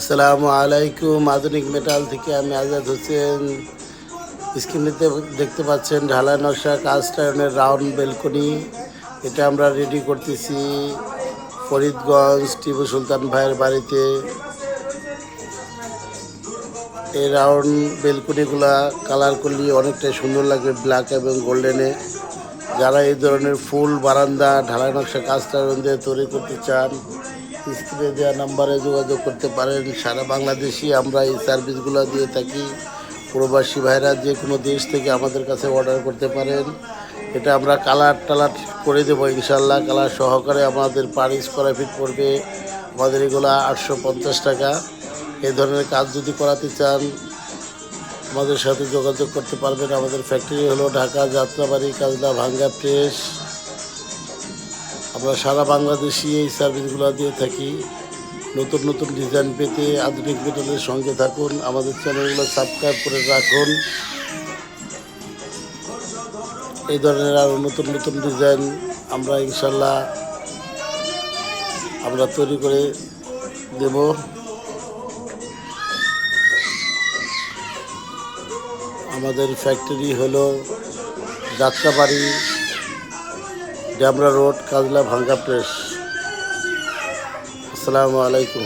আসসালামু আলাইকুম। আধুনিক মেটাল থেকে আমি আজাদ হোসেন। স্ক্রিনেতে দেখতে পাচ্ছেন ঢালাই নকশা কাস্টায়নের রাউন্ড বেলকনি এটা আমরা রেডি করতেছি ফরিদগঞ্জ টিপু সুলতান ভাইয়ের বাড়িতে। এই রাউন্ড বেলকনিগুলা কালার করলে অনেকটাই সুন্দর লাগবে ব্ল্যাক এবং গোল্ডেনে যারা এই ধরনের ফুল বারান্দা ঢালাই নকশা কাস্টায়ন দিয়ে তৈরি করতে চান স্ক্রিনে দেওয়া নাম্বারে যোগাযোগ করতে পারেন। সারা বাংলাদেশি আমরা এই সার্ভিসগুলো দিয়ে থাকি। প্রবাসী ভাইরা যে কোনো দেশ থেকে আমাদের কাছে অর্ডার করতে পারেন। এটা আমরা কালার টালার করে দেবো ইনশাল্লাহ কালার সহকারে আমাদের পারিস করা ফিট পড়বে। আমাদের এগুলো আটশো পঞ্চাশ টাকা। এই ধরনের কাজ যদি করাতে চান, আমাদের সাথে যোগাযোগ করতে পারবেন। আমাদের ফ্যাক্টরি হলো ঢাকা, যাত্রাবাড়ি, কাজলা, ভাঙ্গা, প্রেস। আমরা সারা বাংলাদেশি এই সার্ভিসগুলো দিয়ে থাকি। নতুন নতুন ডিজাইন পেতে আধুনিক মেটালের সঙ্গে থাকুন। আমাদের চ্যানেলগুলো সাবস্ক্রাইব করে রাখুন। এই ধরনের আরও নতুন নতুন ডিজাইন আমরা ইনশাল্লাহ আমরা তৈরি করে দেব। আমাদের ফ্যাক্টরি হলো যাত্রাবাড়ি। ড্যামরা রোড কাজলা ভাঙ্গা প্রেস। আসসালামু আলাইকুম।